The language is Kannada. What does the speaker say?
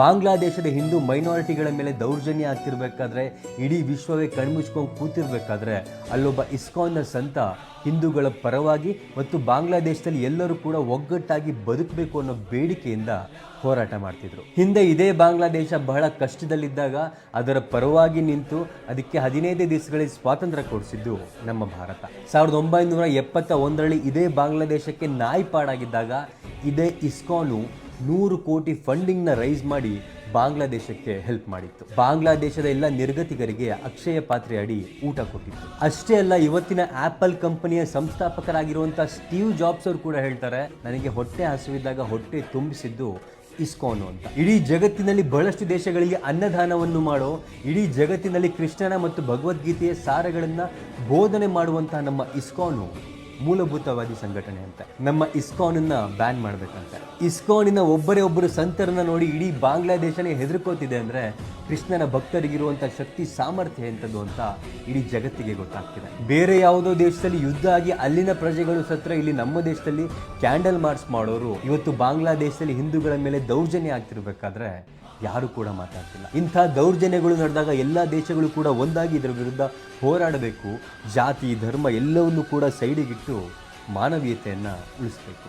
ಬಾಂಗ್ಲಾದೇಶದ ಹಿಂದೂ ಮೈನಾರಿಟಿಗಳ ಮೇಲೆ ದೌರ್ಜನ್ಯ ಆಗ್ತಿರ್ಬೇಕಾದ್ರೆ ಇಡೀ ವಿಶ್ವವೇ ಕಣ್ಮುಚ್ಕೊಂಡು ಕೂತಿರ್ಬೇಕಾದ್ರೆ ಅಲ್ಲೊಬ್ಬ ಇಸ್ಕಾನ್ನ ಸಂತ ಹಿಂದೂಗಳ ಪರವಾಗಿ ಮತ್ತು ಬಾಂಗ್ಲಾದೇಶದಲ್ಲಿ ಎಲ್ಲರೂ ಕೂಡ ಒಗ್ಗಟ್ಟಾಗಿ ಬದುಕಬೇಕು ಅನ್ನೋ ಬೇಡಿಕೆಯಿಂದ ಹೋರಾಟ ಮಾಡ್ತಿದ್ರು. ಹಿಂದೆ ಇದೇ ಬಾಂಗ್ಲಾದೇಶ ಬಹಳ ಕಷ್ಟದಲ್ಲಿದ್ದಾಗ ಅದರ ಪರವಾಗಿ ನಿಂತು ಅದಕ್ಕೆ ಹದಿನೈದು ದಿವಸಗಳಿಗೆ ಸ್ವಾತಂತ್ರ್ಯ ಕೊಡಿಸಿದ್ದು ನಮ್ಮ ಭಾರತ. ಸಾವಿರದ ಒಂಬೈನೂರ ಎಪ್ಪತ್ತ ಒಂದರಲ್ಲಿ ಇದೇ ಬಾಂಗ್ಲಾದೇಶಕ್ಕೆ ನಾಯಿಪಾಡಾಗಿದ್ದಾಗ ಇದೇ ಇಸ್ಕಾನು ನೂರು ಕೋಟಿ ಫಂಡಿಂಗ್ನ ರೈಸ್ ಮಾಡಿ ಬಾಂಗ್ಲಾದೇಶಕ್ಕೆ ಹೆಲ್ಪ್ ಮಾಡಿತ್ತು. ಬಾಂಗ್ಲಾದೇಶದ ಎಲ್ಲ ನಿರ್ಗತಿಗರಿಗೆ ಅಕ್ಷಯ ಪಾತ್ರೆ ಅಡಿ ಊಟ ಕೊಟ್ಟಿತ್ತು. ಅಷ್ಟೇ ಅಲ್ಲ, ಇವತ್ತಿನ ಆಪಲ್ ಕಂಪನಿಯ ಸಂಸ್ಥಾಪಕರಾಗಿರುವಂತಹ ಸ್ಟೀವ್ ಜಾಬ್ಸ್ ಅವರು ಕೂಡ ಹೇಳ್ತಾರೆ, ನನಗೆ ಹೊಟ್ಟೆ ಹಸುವಿದ್ದಾಗ ಹೊಟ್ಟೆ ತುಂಬಿಸಿದ್ದು ಇಸ್ಕೋನು ಅಂತ. ಇಡೀ ಜಗತ್ತಿನಲ್ಲಿ ಬಹಳಷ್ಟು ದೇಶಗಳಿಗೆ ಅನ್ನದಾನವನ್ನು ಮಾಡೋ, ಇಡೀ ಜಗತ್ತಿನಲ್ಲಿ ಕೃಷ್ಣನ ಮತ್ತು ಭಗವದ್ಗೀತೆಯ ಸಾರಗಳನ್ನು ಬೋಧನೆ ಮಾಡುವಂತಹ ನಮ್ಮ ಇಸ್ಕಾನು ಮೂಲಭೂತವಾದಿ ಸಂಘಟನೆ ಅಂತ. ನಮ್ಮ ಇಸ್ಕಾನನ್ನ ಬ್ಯಾನ್ ಮಾಡ್ಬೇಕಂತ. ಇಸ್ಕಾನಿನ ಒಬ್ಬರೇ ಒಬ್ಬರು ಸಂತರನ್ನ ನೋಡಿ ಇಡೀ ಬಾಂಗ್ಲಾದೇಶನೇ ಹೆದರ್ಕೋತಿದೆ ಅಂದ್ರೆ ಕೃಷ್ಣನ ಭಕ್ತರಿಗಿರುವಂಥ ಶಕ್ತಿ, ಸಾಮರ್ಥ್ಯ ಎಂಥದ್ದು ಅಂತ ಇಡೀ ಜಗತ್ತಿಗೆ ಗೊತ್ತಾಗ್ತಿದೆ. ಬೇರೆ ಯಾವುದೋ ದೇಶದಲ್ಲಿ ಯುದ್ಧ ಆಗಿ ಅಲ್ಲಿನ ಪ್ರಜೆಗಳು ಸತ್ರ ಇಲ್ಲಿ ನಮ್ಮ ದೇಶದಲ್ಲಿ ಕ್ಯಾಂಡಲ್ ಮಾರ್ಚ್ ಮಾಡೋರು, ಇವತ್ತು ಬಾಂಗ್ಲಾದೇಶದಲ್ಲಿ ಹಿಂದೂಗಳ ಮೇಲೆ ದೌರ್ಜನ್ಯ ಆಗ್ತಿರ್ಬೇಕಾದ್ರೆ ಯಾರು ಕೂಡ ಮಾತಾಡ್ತಿಲ್ಲ. ಇಂಥ ದೌರ್ಜನ್ಯಗಳು ನಡೆದಾಗ ಎಲ್ಲ ದೇಶಗಳು ಕೂಡ ಒಂದಾಗಿ ಇದರ ವಿರುದ್ಧ ಹೋರಾಡಬೇಕು. ಜಾತಿ, ಧರ್ಮ ಎಲ್ಲವನ್ನೂ ಕೂಡ ಸೈಡಿಗಿಟ್ಟು ಮಾನವೀಯತೆಯನ್ನು ಉಳಿಸಬೇಕು.